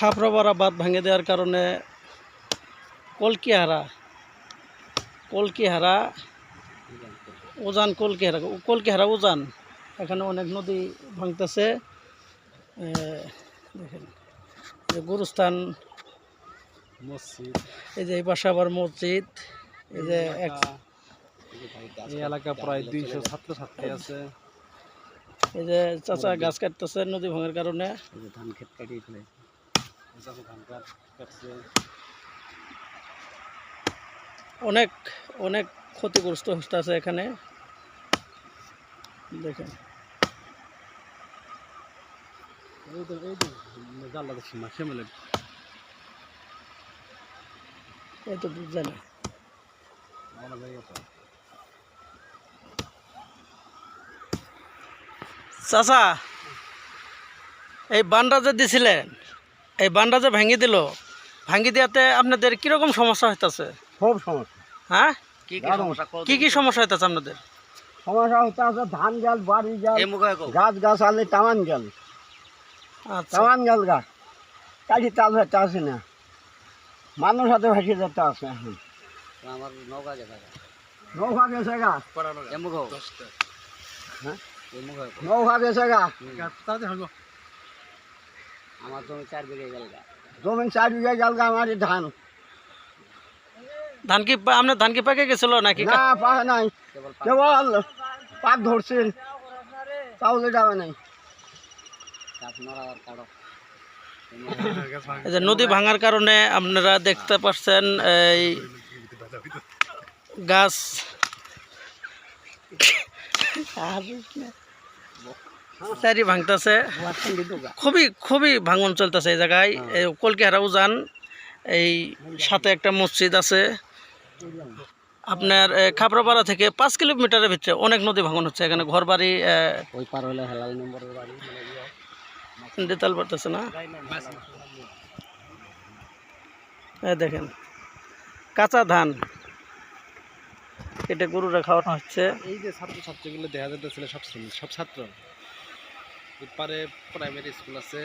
খাপড়াপাড়া বাঁধ ভেঙে দেওয়ার কারণে কলকিহারা কলকিহারা উজান কলকিহারা কলকিহারা উজান। এখানে অনেক নদী ভাঙতেছে। দেখেন গুরুস্থান মসজিদ এই যে এই পাশে আবার মসজিদ এই যে এক এই এলাকা প্রায় দুইশো ছাত্রছাত্রী আছে। এই যে চাচা গাছ কাটতেছে নদী ভাঙার কারণে। ধান ক্ষেত কাটিয়ে ফেলে ধান কাট কাটছে অনেক অনেক ক্ষতিগ্রস্ত হতে আছে এখানে। দেখেন। এই চাচা এই বানটা যে দিছিলেন? এই বানটা যে ভেঙে দিল ভাঙি দেওয়াতে আপনাদের কীরকম সমস্যা হইতেছে? খুব সমস্যা। হ্যাঁ। কি কি সমস্যা? হইতেছে আপনাদের? সমস্যা আছে ধান গেল বাড়ি গেল গাছ গাছ আলে টামান গেল আচ্ছা। টামান গেল গাছ কাটি তাল হতে আসে না। মানুষ হাতে ভেসে যেতে আছে এখন। আমার নৌকা জায়গা নৌকা গেছে গা। এমুখ হ্যাঁ? নৌকা গেছে গা। আমার জমি চার বিঘে গেল গা জমিন চার বিঘা গেল গা আমার এই ধান ধান কি পা- আপনার ধান কি পেকে গেছিল নাকি না পায় নাই কেবল কেবল পাত ধরছিল চাউলে যাবে নাই গাছ নড়াবার কারও এই যে নদী ভাঙার কারণে আপনারা দেখতে পাচ্ছেন এই গাছ চারি ভাঙতেছে। খুবই খুবই ভাঙন চলতেছে এই জায়গায়। এই কলকিহারা উজান এই সাথে একটা মসজিদ আছে। আপনার খাপড়াপাড়া থেকে পাঁচ কিলোমিটারের ভিতরে অনেক নদী ভাঙন হচ্ছে। এখানে ঘর বাড়ি বাড়ি দিতাল পারতেছে না? দেখেন কাঁচা ধান। কেটে গরুরা খাওয়ানো হচ্ছে। এই যে ছাত্রছাত্রীগুলো দেখা যাইতেছিল সব সব ছাত্র। এপারে প্রাইমারি স্কুল আছে।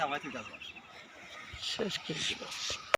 আছে শেষ কৃষ্ণ